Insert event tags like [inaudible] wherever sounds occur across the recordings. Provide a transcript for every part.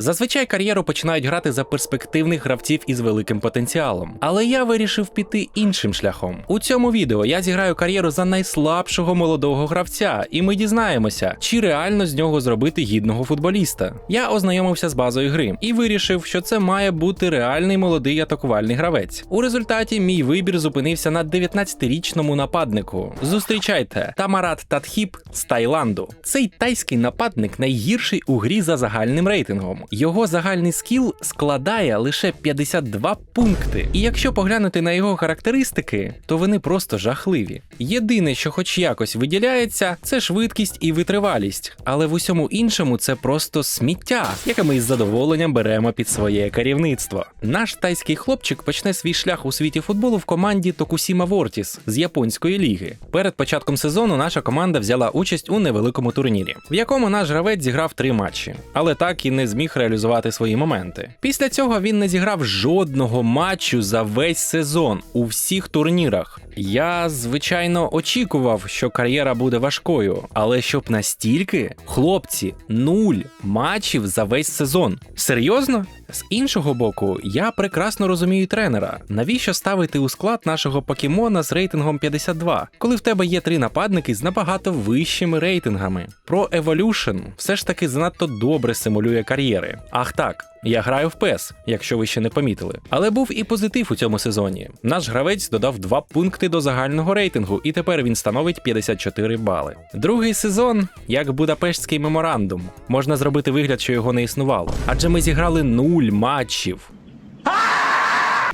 Зазвичай кар'єру починають грати за перспективних гравців із великим потенціалом. Але я вирішив піти іншим шляхом. У цьому відео я зіграю кар'єру за найслабшого молодого гравця, і ми дізнаємося, чи реально з нього зробити гідного футболіста. Я ознайомився з базою гри і вирішив, що це має бути реальний молодий атакувальний гравець. У результаті мій вибір зупинився на 19-річному нападнику. Зустрічайте Тамарат Татхіп з Таїланду. Цей тайський нападник найгірший у грі за загальним рейтингом. Його загальний скіл складає лише 52 пункти. І якщо поглянути на його характеристики, то вони просто жахливі. Єдине, що хоч якось виділяється, це швидкість і витривалість, але в усьому іншому це просто сміття, яке ми із задоволенням беремо під своє керівництво. Наш тайський хлопчик почне свій шлях у світі футболу в команді Токусіма Вортіс з японської ліги. Перед початком сезону наша команда взяла участь у невеликому турнірі, в якому наш гравець зіграв три матчі, але так і не зміг реалізувати свої моменти. Після цього він не зіграв жодного матчу за весь сезон у всіх турнірах. Я, звичайно, очікував, що кар'єра буде важкою, але щоб настільки, хлопці, нуль матчів за весь сезон. Серйозно? З іншого боку, я прекрасно розумію тренера. Навіщо ставити у склад нашого покемона з рейтингом 52, коли в тебе є три нападники з набагато вищими рейтингами? Про Evolution все ж таки занадто добре симулює кар'єри. Ах так. Я граю в PES, якщо ви ще не помітили. Але був і позитив у цьому сезоні. Наш гравець додав 2 пункти до загального рейтингу, і тепер він становить 54 бали. Другий сезон, як Будапештський меморандум, можна зробити вигляд, що його не існувало. Адже ми зіграли нуль матчів.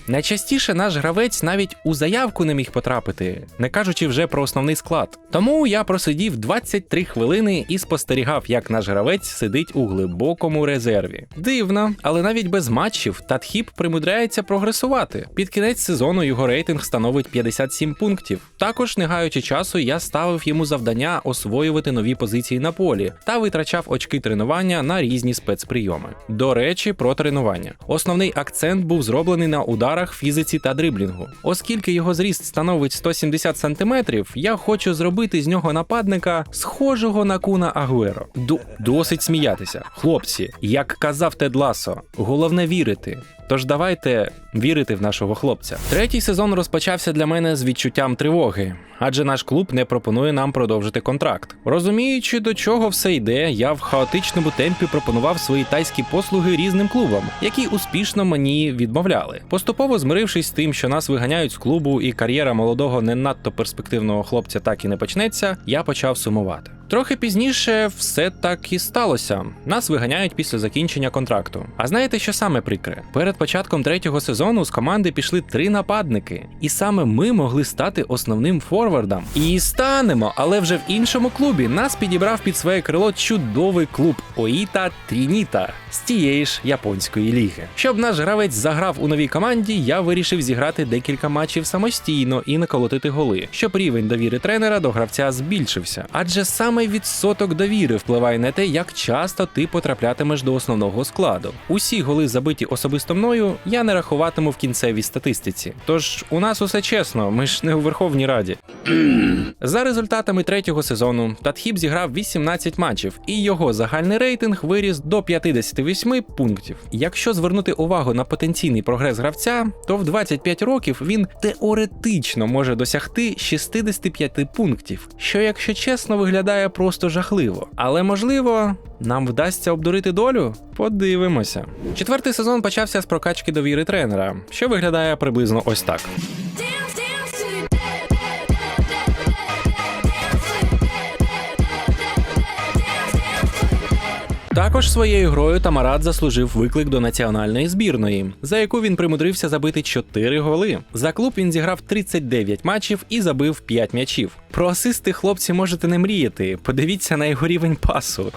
Найчастіше наш гравець навіть у заявку не міг потрапити, не кажучи вже про основний склад. Тому я просидів 23 хвилини і спостерігав, як наш гравець сидить у глибокому резерві. Дивно, але навіть без матчів Татхіп примудряється прогресувати. Під кінець сезону його рейтинг становить 57 пунктів. Також, не гаючи часу, я ставив йому завдання освоювати нові позиції на полі та витрачав очки тренування на різні спецприйоми. До речі, про тренування. Основний акцент був зроблений на удар фізиці та дриблінгу. Оскільки його зріст становить 170 см, я хочу зробити з нього нападника, схожого на куна Агуеро. Досить сміятися. Хлопці, як казав Тед Ласо, головне вірити. Тож давайте вірити в нашого хлопця. Третій сезон розпочався для мене з відчуттям тривоги, адже наш клуб не пропонує нам продовжити контракт. Розуміючи, до чого все йде, я в хаотичному темпі пропонував свої тайські послуги різним клубам, які успішно мені відмовляли. Поступово змирившись з тим, що нас виганяють з клубу, і кар'єра молодого не надто перспективного хлопця так і не почнеться, я почав сумувати. Трохи пізніше все так і сталося. Нас виганяють після закінчення контракту. А знаєте, що саме прикре? Перед початком третього сезону з команди пішли три нападники, і саме ми могли стати основним форвардом. І станемо, але вже в іншому клубі нас підібрав під своє крило чудовий клуб Оїта Трініта з тієї ж японської ліги. Щоб наш гравець заграв у новій команді, я вирішив зіграти декілька матчів самостійно і наколотити голи, щоб рівень довіри тренера до гравця збільшився. Адже саме відсоток довіри впливає на те, як часто ти потраплятимеш до основного складу. Усі голи забиті особисто мною, я не рахуватиму в кінцевій статистиці. Тож у нас усе чесно, ми ж не у Верховній Раді. [clears throat] За результатами третього сезону Татхіп зіграв 18 матчів, і його загальний рейтинг виріс до 58 пунктів. Якщо звернути увагу на потенційний прогрес гравця, то в 25 років він теоретично може досягти 65 пунктів, що, якщо чесно, виглядає просто жахливо. Але можливо, нам вдасться обдурити долю? Подивимося. Четвертий сезон почався з прокачки довіри тренера, що виглядає приблизно ось так. Також своєю грою Тамарат заслужив виклик до національної збірної, за яку він примудрився забити 4 голи. За клуб він зіграв 39 матчів і забив 5 м'ячів. Про асисти хлопці можете не мріяти. Подивіться на його рівень пасу.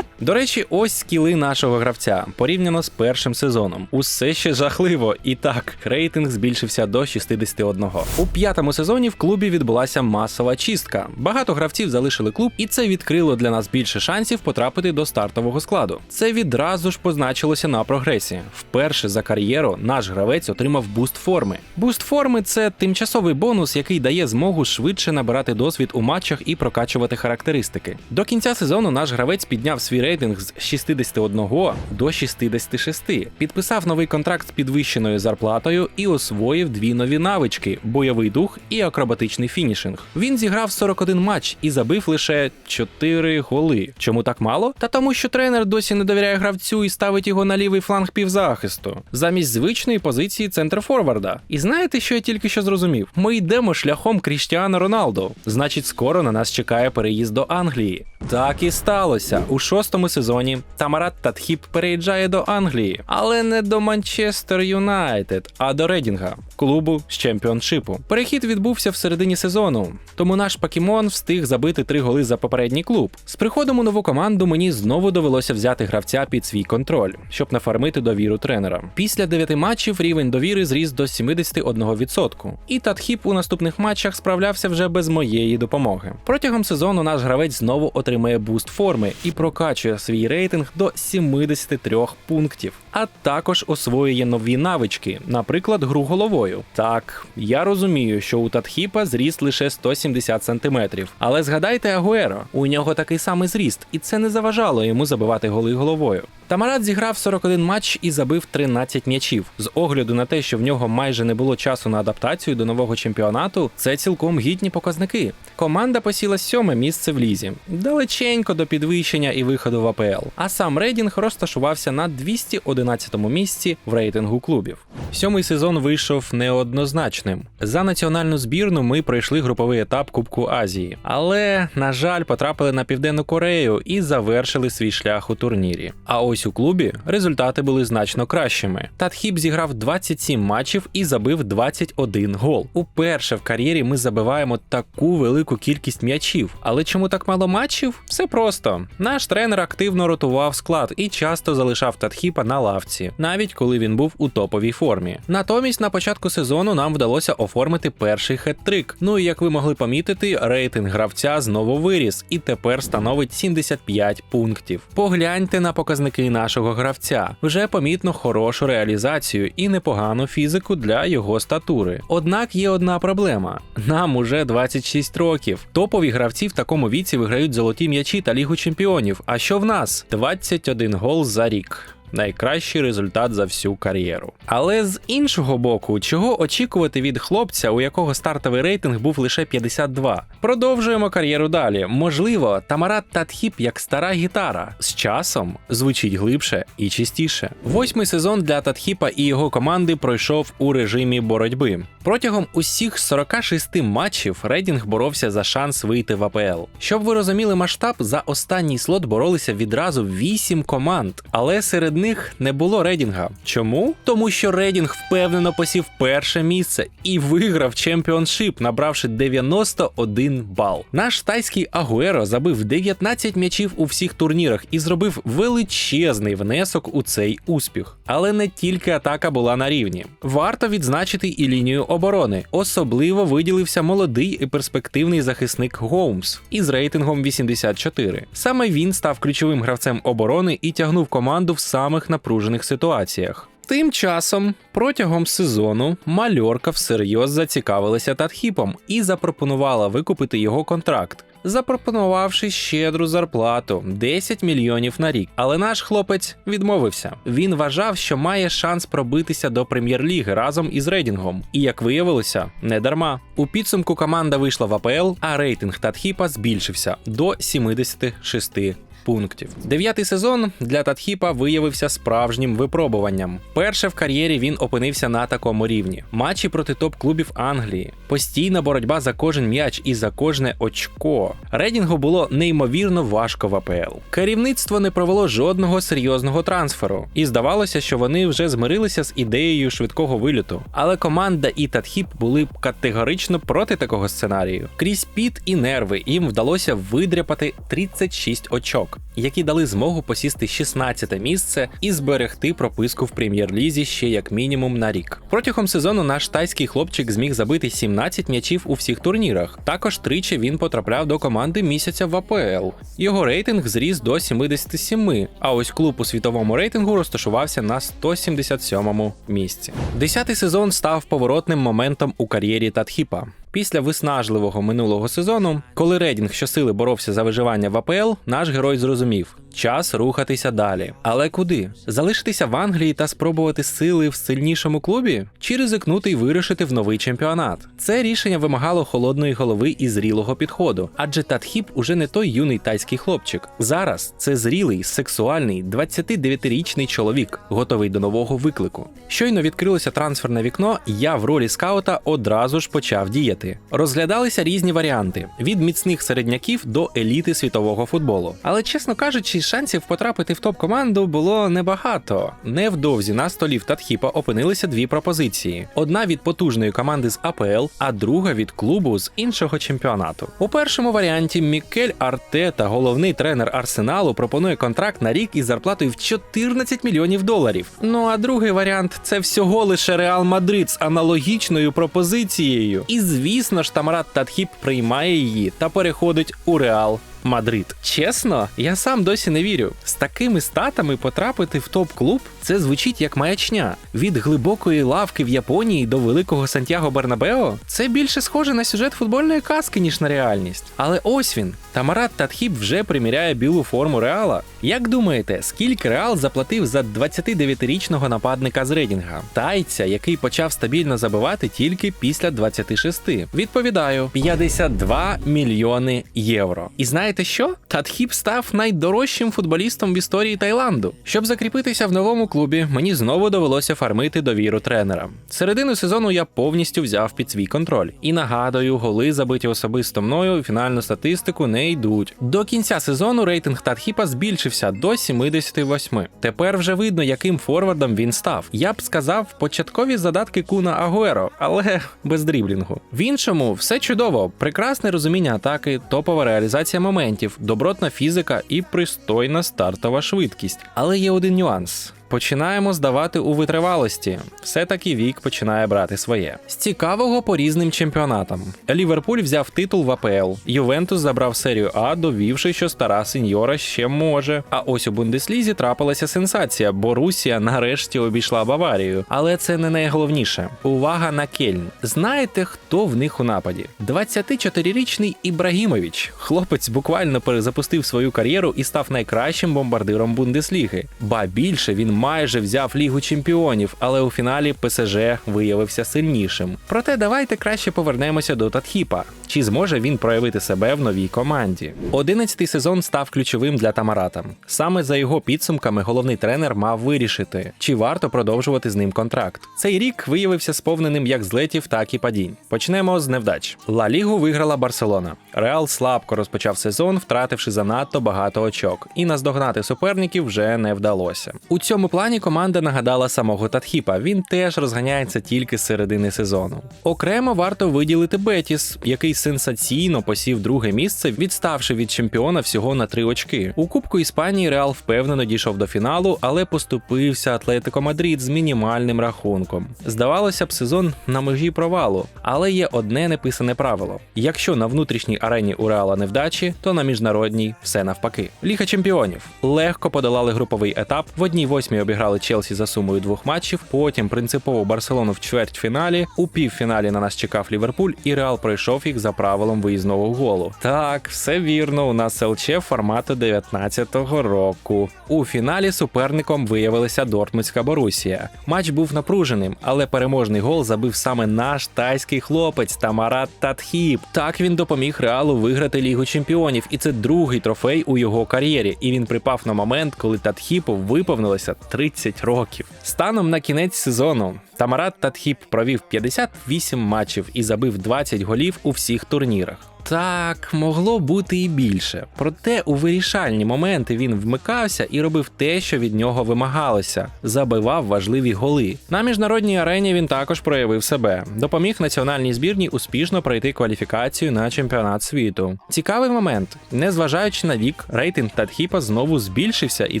До речі, ось скіли нашого гравця порівняно з першим сезоном. Усе ще жахливо. І так, рейтинг збільшився до 61. У п'ятому сезоні в клубі відбулася масова чистка. Багато гравців залишили клуб, і це відкрило для нас більше шансів потрапити до стартового складу. Це відразу ж позначилося на прогресі. Вперше за кар'єру наш гравець отримав буст форми. Буст форми це тимчасовий бонус, який дає змогу швидше набирати досвід у матчах і прокачувати характеристики. До кінця сезону наш гравець підняв свій рейтинг рейтинг з 61 до 66, підписав новий контракт з підвищеною зарплатою і освоїв дві нові навички: бойовий дух і акробатичний фінішинг. Він зіграв 41 матч і забив лише 4 голи. Чому так мало? Та тому, що тренер досі не довіряє гравцю і ставить його на лівий фланг півзахисту, замість звичної позиції центрфорварда. І знаєте, що я тільки що зрозумів? Ми йдемо шляхом Кріштіана Роналдо. Значить, скоро на нас чекає переїзд до Англії. Так і сталося. У шостому сезоні. Тамарат Татхіп переїжджає до Англії, але не до Манчестер Юнайтед, а до Редінга, клубу з чемпіоншипу. Перехід відбувся в середині сезону, тому наш Покемон встиг забити три голи за попередній клуб. З приходом у нову команду мені знову довелося взяти гравця під свій контроль, щоб нафармити довіру тренера. Після дев'яти матчів рівень довіри зріс до 71%. І Татхіп у наступних матчах справлявся вже без моєї допомоги. Протягом сезону наш гравець знову отримає буст форми і прокачує свій рейтинг до 73 пунктів, а також освоює нові навички, наприклад, гру головою. Так, я розумію, що у Татхіпа зріст лише 170 см. Але згадайте Агуеро, у нього такий самий зріст, і це не заважало йому забивати голи головою. Тамарат зіграв 41 матч і забив 13 м'ячів. З огляду на те, що в нього майже не було часу на адаптацію до нового чемпіонату, це цілком гідні показники. Команда посіла сьоме місце в лізі, далеченько до підвищення і виходу в АПЛ. А сам Рейдінг розташувався на 211 місці в рейтингу клубів. Сьомий сезон вийшов неоднозначним. За національну збірну ми пройшли груповий етап Кубку Азії, але на жаль, потрапили на південну Корею і завершили свій шлях у турнірі. А ось у клубі результати були значно кращими. Татхіп зіграв 27 матчів і забив 21 гол. Уперше в кар'єрі ми забиваємо таку велику кількість м'ячів. Але чому так мало матчів? Все просто. Наш тренер активно ротував склад і часто залишав Татхіпа на лавці, навіть коли він був у топовій формі. Натомість на початку сезону нам вдалося оформити перший хет-трик. Ну і як ви могли помітити, рейтинг гравця знову виріс і тепер становить 75 пунктів. Погляньте на показники нашого гравця. Вже помітно хорошу реалізацію і непогану фізику для його статури. Однак є одна проблема: нам уже 26 років. Топові гравці в такому віці виграють золоті м'ячі та лігу чемпіонів. А що в нас? 21 гол за рік. Найкращий результат за всю кар'єру. Але з іншого боку, чого очікувати від хлопця, у якого стартовий рейтинг був лише 52? Продовжуємо кар'єру далі. Можливо, Тамарат Татхіп як стара гітара з часом звучить глибше і чистіше. Восьмий сезон для Татхіпа і його команди пройшов у режимі боротьби. Протягом усіх 46 матчів Рейдінг боровся за шанс вийти в АПЛ. Щоб ви розуміли масштаб, за останній слот боролися відразу 8 команд, але серед них не було Рейдінга. Чому? Тому що Рейдінг впевнено посів перше місце і виграв чемпіоншип, набравши 91 бал. Наш тайський Агуеро забив 19 м'ячів у всіх турнірах і зробив величезний внесок у цей успіх. Але не тільки атака була на рівні. Варто відзначити і лінію оборони. Особливо виділився молодий і перспективний захисник Гоумс із рейтингом 84. Саме він став ключовим гравцем оборони і тягнув команду в самих напружених ситуаціях. Тим часом, протягом сезону, Мальорка всерйоз зацікавилася Татхіпом і запропонувала викупити його контракт, запропонувавши щедру зарплату 10 мільйонів на рік. Але наш хлопець відмовився. Він вважав, що має шанс пробитися до прем'єр-ліги разом із Рейдінгом. І як виявилося, не дарма. У підсумку команда вийшла в АПЛ, а рейтинг Татхіпа збільшився до 76 пунктів. Дев'ятий сезон для Татхіпа виявився справжнім випробуванням. Перше в кар'єрі він опинився на такому рівні: матчі проти топ-клубів Англії, постійна боротьба за кожен м'яч і за кожне очко. Рейдінгу було неймовірно важко в АПЛ. Керівництво не провело жодного серйозного трансферу, і здавалося, що вони вже змирилися з ідеєю швидкого виліту. Але команда і Татхіп були категорично проти такого сценарію. Крізь піт і нерви їм вдалося видряпати 36 очок які дали змогу посісти 16 місце і зберегти прописку в прем'єр-лізі ще як мінімум на рік. Протягом сезону наш тайський хлопчик зміг забити 17 м'ячів у всіх турнірах. Також тричі він потрапляв до команди місяця в АПЛ. Його рейтинг зріс до 77, а ось клуб у світовому рейтингу розташувався на 177 місці. Десятий сезон став поворотним моментом у кар'єрі Татхіпа. Після виснажливого минулого сезону, коли Редінг щосили боровся за виживання в АПЛ, наш герой зрозумів: Час рухатися далі. Але куди? Залишитися в Англії та спробувати сили в сильнішому клубі? Чи ризикнути й вирушити в новий чемпіонат? Це рішення вимагало холодної голови і зрілого підходу, адже Татхіп уже не той юний тайський хлопчик. Зараз це зрілий, сексуальний, 29-річний чоловік, готовий до нового виклику. Щойно відкрилося трансферне вікно, я в ролі скаута одразу ж почав діяти. Розглядалися різні варіанти: від міцних середняків до еліти світового футболу. Але чесно кажучи, шансів потрапити в топ-команду було небагато. Невдовзі на столі в Татхіпа опинилися дві пропозиції: одна від потужної команди з АПЛ, а друга від клубу з іншого чемпіонату. У першому варіанті Мікель Артета, головний тренер Арсеналу, пропонує контракт на рік із зарплатою в 14 мільйонів доларів. Ну а другий варіант це всього лише Реал Мадрид з аналогічною пропозицією. І звісно ж, Тамарат Татхіп приймає її та переходить у Реал. Мадрид. Чесно, я сам досі не вірю. З такими статами потрапити в топ-клуб це звучить як маячня. Від глибокої лавки в Японії до великого Сантьяго Бернабео це більше схоже на сюжет футбольної казки, ніж на реальність. Але ось він. Тамарат Татхіп вже приміряє білу форму Реала. Як думаєте, скільки Реал заплатив за 29-річного нападника з Редінга? Тайця, який почав стабільно забивати тільки після 26. Відповідаю: 52 мільйони євро. І знаєте що? Татхіп став найдорожчим футболістом в історії Таїланду. Щоб закріпитися в новому клубі, мені знову довелося фармити довіру тренера. Середину сезону я повністю взяв під свій контроль. І нагадую, голи забиті особисто мною у фінальну статистику не йдуть. До кінця сезону рейтинг Татхіпа збільшився до 78. Тепер вже видно, яким форвардом він став. Я б сказав, початкові задатки Куна Агуеро, але без дріблінгу. В іншому все чудово, прекрасне розуміння атаки, топова реалізація моментів, добротна фізика і пристойна стартова швидкість. Але є один нюанс. Починаємо здавати у витривалості. Все-таки вік починає брати своє. З цікавого по різним чемпіонатам. Ліверпуль взяв титул в АПЛ. Ювентус забрав серію А, довівши, що стара сеньора ще може. А ось у Бундеслізі трапилася сенсація, бо Русія нарешті обійшла Баварію. Але це не найголовніше. Увага на Кельн. Знаєте, хто в них у нападі? 24-річний Ібрагімович. Хлопець буквально перезапустив свою кар'єру і став найкращим бомбардиром Бундесліги. Ба більше він майже взяв лігу чемпіонів, але у фіналі ПСЖ виявився сильнішим. Проте давайте краще повернемося до Татхіпа. Чи зможе він проявити себе в новій команді? Одинадцятий сезон став ключовим для Тамарата. Саме за його підсумками головний тренер мав вирішити, чи варто продовжувати з ним контракт. Цей рік виявився сповненим як злетів, так і падінь. Почнемо з невдач. Ла Лігу виграла Барселона. Реал слабко розпочав сезон, втративши занадто багато очок, і наздогнати суперників вже не вдалося. У цьому плані команда нагадала самого Татхіпа. Він теж розганяється тільки з середини сезону. Окремо варто виділити Бетіс, який сенсаційно посів друге місце, відставши від чемпіона всього на три очки. У Кубку Іспанії Реал впевнено дійшов до фіналу, але поступився Атлетико Мадрид з мінімальним рахунком. Здавалося б, сезон на межі провалу, але є одне неписане правило: якщо на внутрішній арені у Реала невдачі, то на міжнародній все навпаки. Ліга чемпіонів легко подолали груповий етап. В одній восьмій обіграли Челсі за сумою двох матчів. Потім принципово Барселону в чвертьфіналі. У півфіналі на нас чекав Ліверпуль, і Реал пройшов їх за правилом виїзного голу. Так, все вірно. У нас ЛЧ формату 19-го року. У фіналі суперником виявилася Дортмундська Борусія. Матч був напруженим, але переможний гол забив саме наш тайський хлопець Тамарат Татхіп. Так він допоміг Реалу виграти Лігу чемпіонів, і це другий трофей у його кар'єрі. І він припав на момент, коли Татхіпу виповнилося 30 років. Станом на кінець сезону Тамарат Татхіп провів 58 матчів і забив 20 голів у всіх турнірах. Так, могло бути і більше. Проте у вирішальні моменти він вмикався і робив те, що від нього вимагалося забивав важливі голи. На міжнародній арені він також проявив себе, допоміг національній збірній успішно пройти кваліфікацію на чемпіонат світу. Цікавий момент, незважаючи на вік, рейтинг Татхіпа знову збільшився і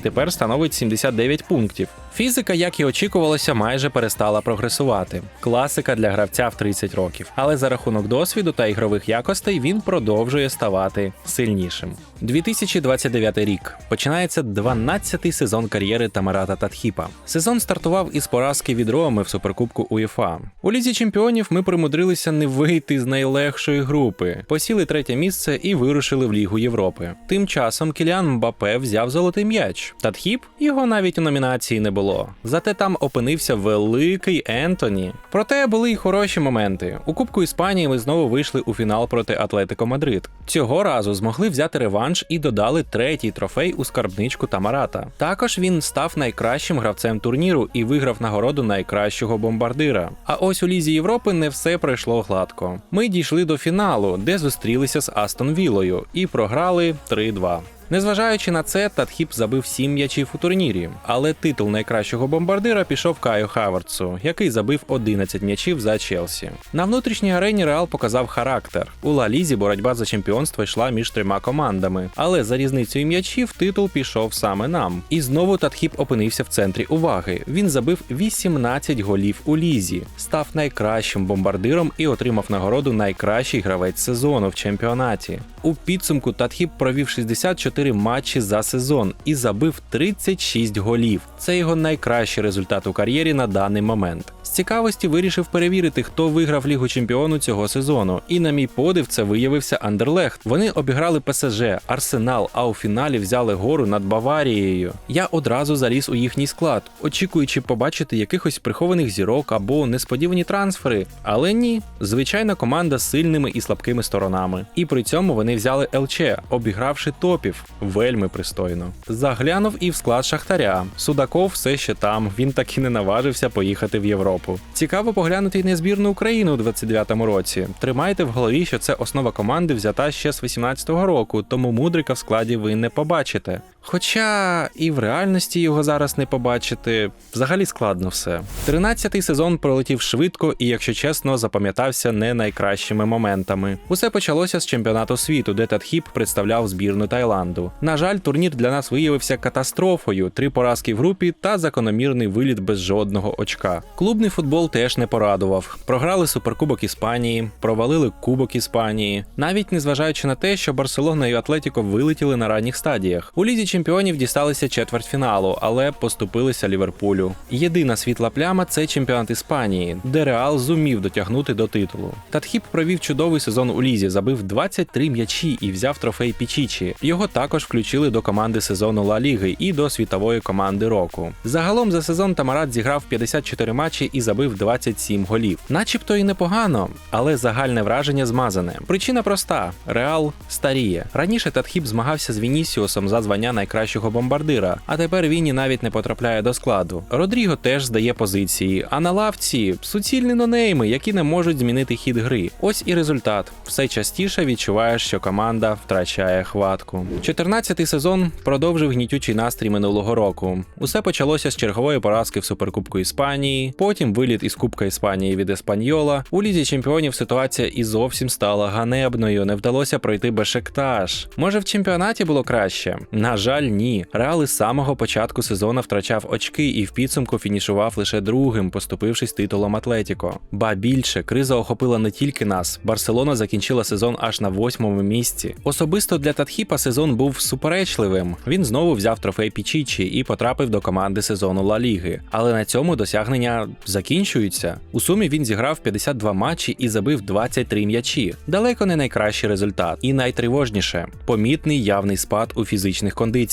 тепер становить 79 пунктів. Фізика, як і очікувалося, майже перестала прогресувати. Класика для гравця в 30 років. Але за рахунок досвіду та ігрових якостей він він продовжує ставати сильнішим. 2029 рік починається 12-й сезон кар'єри Тамарата Татхіпа. Сезон стартував із поразки від Роми в суперкубку УЄФА. У лізі чемпіонів ми примудрилися не вийти з найлегшої групи, посіли третє місце і вирушили в Лігу Європи. Тим часом Кіліан Мбапе взяв золотий м'яч. Татхіп його навіть у номінації не було. Зате там опинився великий Ентоні. Проте були й хороші моменти. У Кубку Іспанії ми знову вийшли у фінал проти Атлетико Мадрид. Цього разу змогли взяти реванш і додали третій трофей у скарбничку Тамарата. Також він став найкращим гравцем турніру і виграв нагороду найкращого бомбардира. А ось у Лізі Європи не все пройшло гладко. Ми дійшли до фіналу, де зустрілися з Астон Вілою і програли 3-2. Незважаючи на це, Татхіп забив 7 м'ячів у турнірі, але титул найкращого бомбардира пішов Каю Хавардсу, який забив 11 м'ячів за Челсі. На внутрішній арені Реал показав характер. У Ла Лізі боротьба за чемпіонство йшла між трьома командами, але за різницею м'ячів титул пішов саме нам. І знову Татхіп опинився в центрі уваги. Він забив 18 голів у лізі, став найкращим бомбардиром і отримав нагороду найкращий гравець сезону в чемпіонаті. У підсумку Татхіп провів 64 матчі за сезон і забив 36 голів. Це його найкращий результат у кар'єрі на даний момент. Цікавості вирішив перевірити, хто виграв Лігу Чемпіону цього сезону. І на мій подив, це виявився Андерлехт. Вони обіграли ПСЖ, Арсенал, а у фіналі взяли гору над Баварією. Я одразу заліз у їхній склад, очікуючи побачити якихось прихованих зірок або несподівані трансфери. Але ні, звичайна команда з сильними і слабкими сторонами. І при цьому вони взяли ЛЧ, обігравши топів. Вельми пристойно. Заглянув і в склад Шахтаря. Судаков все ще там. Він так і не наважився поїхати в Європу. Цікаво поглянути й на збірну України у 29-му році. Тримайте в голові, що це основа команди взята ще з 18-го року, тому мудрика в складі ви не побачите. Хоча і в реальності його зараз не побачити, взагалі складно все. 13-й сезон пролетів швидко і, якщо чесно, запам'ятався не найкращими моментами. Усе почалося з чемпіонату світу, де Татхіп представляв збірну Таїланду. На жаль, турнір для нас виявився катастрофою: три поразки в групі та закономірний виліт без жодного очка. Клубний футбол теж не порадував. Програли суперкубок Іспанії, провалили Кубок Іспанії, навіть незважаючи на те, що Барселона і Атлетіко вилетіли на ранніх стадіях. У лізі чемпіонів дісталися чвертьфіналу, але поступилися Ліверпулю. Єдина світла пляма це чемпіонат Іспанії, де Реал зумів дотягнути до титулу. Татхіп провів чудовий сезон у лізі, забив 23 м'ячі і взяв трофей Пічічі. Його також включили до команди сезону Ла Ліги і до світової команди року. Загалом за сезон Тамарат зіграв 54 матчі і забив 27 голів. Начебто і непогано, але загальне враження змазане. Причина проста: Реал старіє. Раніше Татхіп змагався з Вінісіусом за звання найкращого бомбардира, а тепер Віні навіть не потрапляє до складу. Родріго теж здає позиції, а на лавці суцільні нонейми, які не можуть змінити хід гри. Ось і результат. Все частіше відчуваєш, що команда втрачає хватку. 14-й сезон продовжив гнітючий настрій минулого року. Усе почалося з чергової поразки в суперкубку Іспанії, потім виліт із Кубка Іспанії від Еспаньола. У лізі чемпіонів ситуація і зовсім стала ганебною. Не вдалося пройти Бешектаж. Може, в чемпіонаті було краще? На жаль, ні. Реал із самого початку сезону втрачав очки і в підсумку фінішував лише другим, поступившись титулом Атлетіко. Ба більше криза охопила не тільки нас. Барселона закінчила сезон аж на восьмому місці. Особисто для Татхіпа сезон був суперечливим. Він знову взяв трофей Пічічі і потрапив до команди сезону Ла Ліги. Але на цьому досягнення закінчуються. У сумі він зіграв 52 матчі і забив 23 м'ячі. Далеко не найкращий результат. І найтривожніше помітний явний спад у фізичних кондиціях.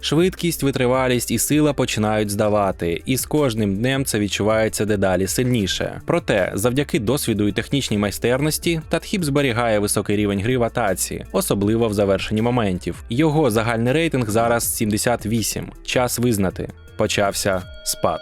Швидкість, витривалість і сила починають здавати, і з кожним днем це відчувається дедалі сильніше. Проте, завдяки досвіду і технічній майстерності, Татхіп зберігає високий рівень гри в атаці, особливо в завершенні моментів. Його загальний рейтинг зараз 78. Час визнати. Почався спад.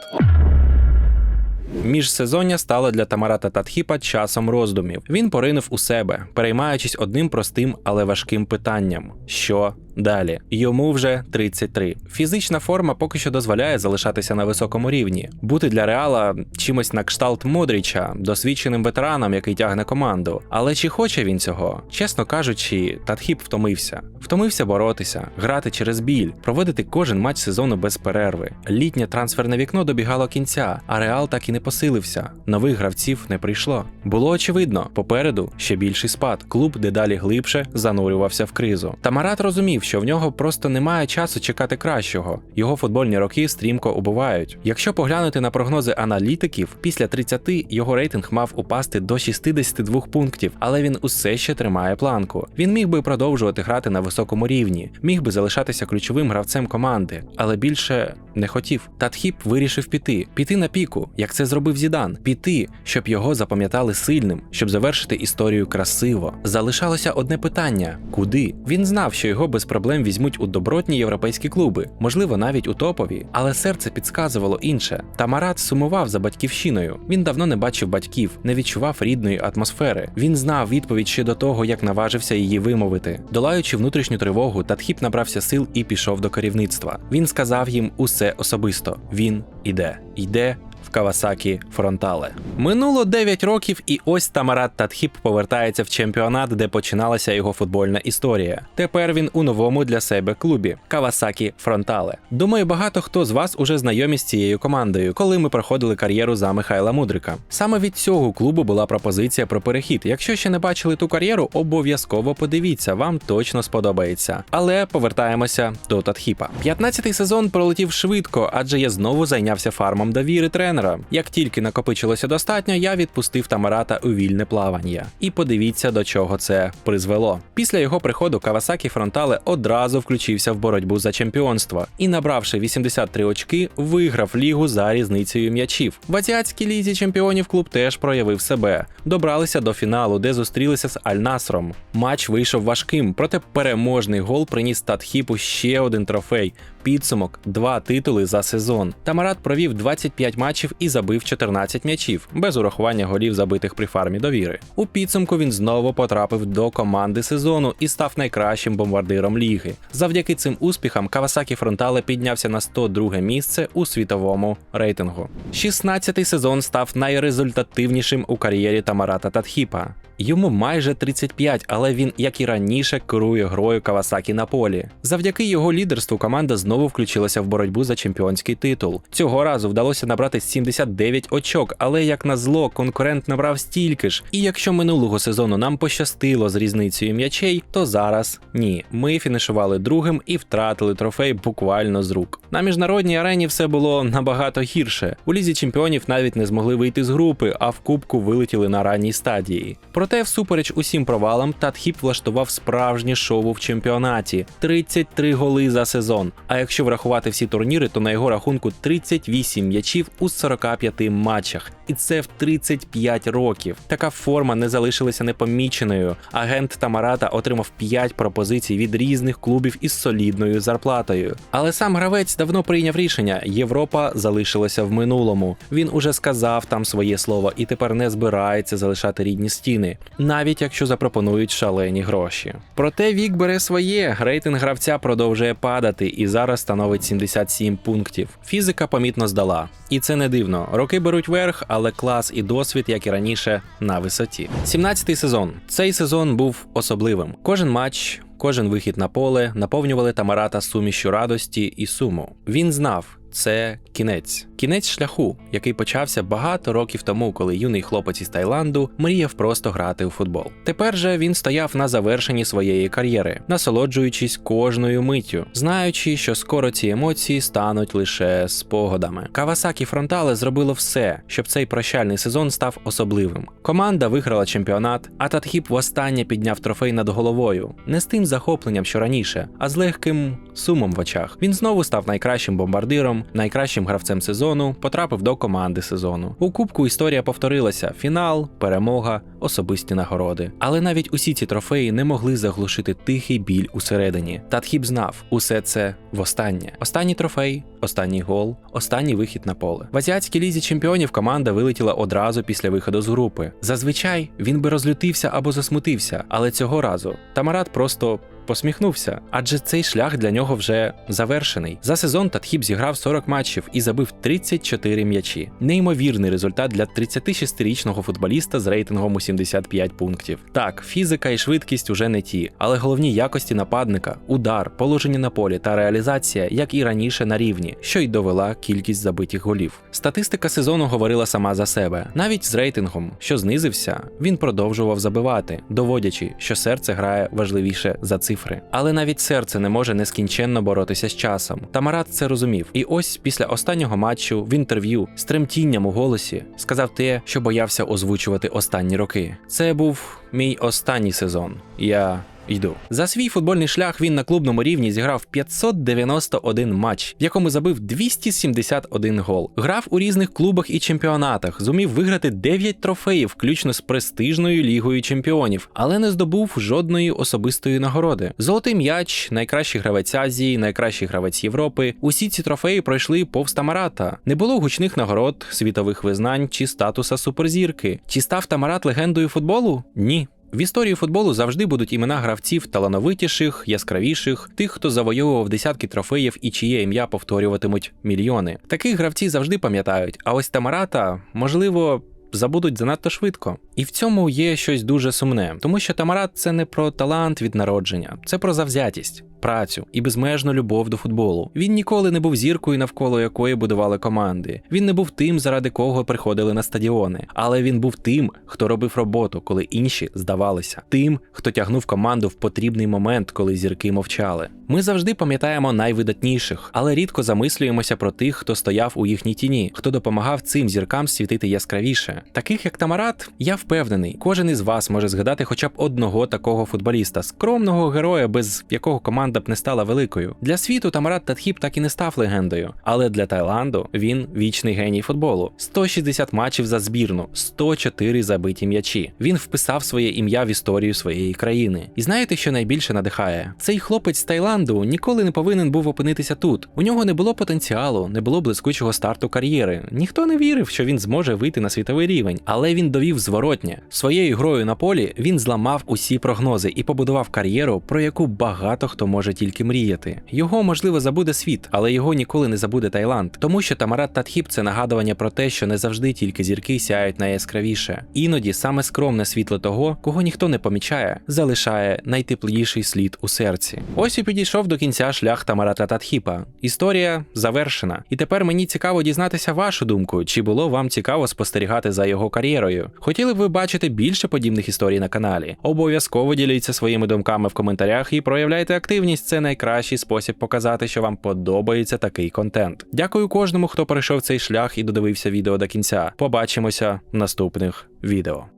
Міжсезоння стало для Тамарата Татхіпа часом роздумів. Він поринув у себе, переймаючись одним простим, але важким питанням: що Далі йому вже 33. Фізична форма поки що дозволяє залишатися на високому рівні, бути для реала чимось на кшталт Модріча, досвідченим ветераном, який тягне команду. Але чи хоче він цього? Чесно кажучи, Татхіп втомився. Втомився боротися, грати через біль, проводити кожен матч сезону без перерви. Літнє трансферне вікно добігало кінця, а реал так і не посилився. Нових гравців не прийшло. Було очевидно, попереду ще більший спад. Клуб дедалі глибше занурювався в кризу. Та Марат розумів, що в нього просто немає часу чекати кращого. Його футбольні роки стрімко убувають. Якщо поглянути на прогнози аналітиків, після 30 його рейтинг мав упасти до 62 пунктів, але він усе ще тримає планку. Він міг би продовжувати грати на високому рівні, міг би залишатися ключовим гравцем команди, але більше не хотів. Татхіп вирішив піти, піти на піку, як це зробив Зідан, піти, щоб його запам'ятали сильним, щоб завершити історію красиво. Залишалося одне питання: куди? Він знав, що його без проблем візьмуть у добротні європейські клуби, можливо, навіть у топові, але серце підсказувало інше. Тамарат сумував за батьківщиною. Він давно не бачив батьків, не відчував рідної атмосфери. Він знав відповідь ще до того, як наважився її вимовити. Долаючи внутрішню тривогу, Татхіп набрався сил і пішов до керівництва. Він сказав їм усе особисто. Він іде, йде. Кавасакі Фронтале минуло 9 років, і ось Тамарат Татхіп повертається в чемпіонат, де починалася його футбольна історія. Тепер він у новому для себе клубі Кавасакі Фронтале. Думаю, багато хто з вас уже знайомі з цією командою, коли ми проходили кар'єру за Михайла Мудрика. Саме від цього клубу була пропозиція про перехід. Якщо ще не бачили ту кар'єру, обов'язково подивіться, вам точно сподобається. Але повертаємося до Татхіпа. 15-й сезон пролетів швидко, адже я знову зайнявся фармом довіри тренера. Як тільки накопичилося достатньо, я відпустив Тамарата у вільне плавання. І подивіться, до чого це призвело. Після його приходу Кавасакі Фронтале одразу включився в боротьбу за чемпіонство і, набравши 83 очки, виграв лігу за різницею м'ячів. В азіатській лізі чемпіонів клуб теж проявив себе. Добралися до фіналу, де зустрілися з Аль-Насром. Матч вийшов важким, проте переможний гол приніс Татхіпу ще один трофей. Підсумок два титули за сезон. Тамарат провів 25 матчів і забив 14 м'ячів, без урахування голів забитих при фармі довіри. У підсумку він знову потрапив до команди сезону і став найкращим бомбардиром ліги. Завдяки цим успіхам Кавасакі Фронтале піднявся на 102 місце у світовому рейтингу. 16-й сезон став найрезультативнішим у кар'єрі Тамарата Татхіпа. Йому майже 35, але він, як і раніше, керує грою Кавасакі на полі. Завдяки його лідерству команда знову включилася в боротьбу за чемпіонський титул. Цього разу вдалося набрати 79 очок, але як назло, конкурент набрав стільки ж. І якщо минулого сезону нам пощастило з різницею м'ячей, то зараз ні. Ми фінішували другим і втратили трофей буквально з рук. На міжнародній арені все було набагато гірше. У лізі чемпіонів навіть не змогли вийти з групи, а в кубку вилетіли на ранній стадії. Проте, всупереч усім провалам, Татхіп влаштував справжнє шоу в чемпіонаті 33 голи за сезон. А якщо врахувати всі турніри, то на його рахунку 38 м'ячів у 45 матчах. І це в 35 років. Така форма не залишилася непоміченою. Агент Тамарата отримав 5 пропозицій від різних клубів із солідною зарплатою. Але сам гравець давно прийняв рішення: Європа залишилася в минулому. Він уже сказав там своє слово і тепер не збирається залишати рідні стіни, навіть якщо запропонують шалені гроші. Проте вік бере своє. Рейтинг гравця продовжує падати і зараз становить 77 пунктів. Фізика помітно здала. І це не дивно. Роки беруть верх, але клас і досвід, як і раніше, на висоті. 17-й сезон. Цей сезон був особливим. Кожен матч. Кожен вихід на поле наповнювали Тамарата сумішю радості і суму. Він знав, це кінець, кінець шляху, який почався багато років тому, коли юний хлопець із Таїланду мріяв просто грати у футбол. Тепер же він стояв на завершенні своєї кар'єри, насолоджуючись кожною миттю, знаючи, що скоро ці емоції стануть лише спогадами. Кавасакі Фронтале зробило все, щоб цей прощальний сезон став особливим. Команда виграла чемпіонат, а Татхіп востаннє підняв трофей над головою, не з тим захопленням, що раніше, а з легким сумом в очах. Він знову став найкращим бомбардиром, найкращим гравцем сезону, потрапив до команди сезону. У кубку історія повторилася: фінал, перемога, особисті нагороди. Але навіть усі ці трофеї не могли заглушити тихий біль усередині. Татхіп знав, усе це востаннє. Останній трофей, останній гол, останній вихід на поле. В азіатській лізі чемпіонів команда вилетіла одразу після виходу з групи. Зазвичай він би розлютився або засмутився, але цього разу Тамарат просто посміхнувся, адже цей шлях для нього вже завершений. За сезон Татхіп зіграв 40 матчів і забив 34 м'ячі. Неймовірний результат для 36-річного футболіста з рейтингом у 75 пунктів. Так, фізика і швидкість уже не ті, але головні якості нападника, удар, положення на полі та реалізація, як і раніше, на рівні, що й довела кількість забитих голів. Статистика сезону говорила сама за себе. Навіть з рейтингом, що знизився, він продовжував забивати, доводячи, що серце грає важливіше за цифри. Але навіть серце не може нескінченно боротися з часом. Тамарат це розумів. І ось після останнього матчу в інтерв'ю з тремтінням у голосі сказав те, що боявся озвучувати останні роки. Це був мій останній сезон. Я Йду за свій футбольний шлях. Він на клубному рівні зіграв 591 матч, в якому забив 271 гол. Грав у різних клубах і чемпіонатах, зумів виграти 9 трофеїв, включно з престижною лігою чемпіонів, але не здобув жодної особистої нагороди. Золотий м'яч, найкращий гравець Азії, найкращий гравець Європи. Усі ці трофеї пройшли повз Тамарата. Не було гучних нагород, світових визнань чи статуса суперзірки. Чи став Тамарат легендою футболу? Ні. В історії футболу завжди будуть імена гравців талановитіших, яскравіших, тих, хто завойовував десятки трофеїв і чиє ім'я повторюватимуть мільйони. Таких гравців завжди пам'ятають, а ось Тамарата, можливо. Забудуть занадто швидко, і в цьому є щось дуже сумне, тому що Тамарат це не про талант від народження, це про завзятість, працю і безмежну любов до футболу. Він ніколи не був зіркою, навколо якої будували команди. Він не був тим, заради кого приходили на стадіони, але він був тим, хто робив роботу, коли інші здавалися, тим, хто тягнув команду в потрібний момент, коли зірки мовчали. Ми завжди пам'ятаємо найвидатніших, але рідко замислюємося про тих, хто стояв у їхній тіні, хто допомагав цим зіркам світити яскравіше. Таких як Тамарат, я впевнений, кожен із вас може згадати хоча б одного такого футболіста, скромного героя, без якого команда б не стала великою. Для світу Тамарат Татхіп так і не став легендою, але для Таїланду він вічний геній футболу. 160 матчів за збірну, 104 забиті м'ячі. Він вписав своє ім'я в історію своєї країни. І знаєте, що найбільше надихає? Цей хлопець з Таїланду ніколи не повинен був опинитися тут. У нього не було потенціалу, не було блискучого старту кар'єри. Ніхто не вірив, що він зможе вийти на світовий рівень, але він довів зворотнє. Своєю грою на полі він зламав усі прогнози і побудував кар'єру, про яку багато хто може тільки мріяти. Його можливо забуде світ, але його ніколи не забуде Таїланд, тому що Тамарат Татхіп це нагадування про те, що не завжди тільки зірки сяють найяскравіше. Іноді саме скромне світло того, кого ніхто не помічає, залишає найтепліший слід у серці. Ось і підійшов до кінця шлях Тамарата Татхіпа. Історія завершена. І тепер мені цікаво дізнатися вашу думку, чи було вам цікаво спостерігати за його кар'єрою. Хотіли б ви бачити більше подібних історій на каналі? Обов'язково діліться своїми думками в коментарях і проявляйте активність. Це найкращий спосіб показати, що вам подобається такий контент. Дякую кожному, хто пройшов цей шлях і додивився відео до кінця. Побачимося в наступних відео.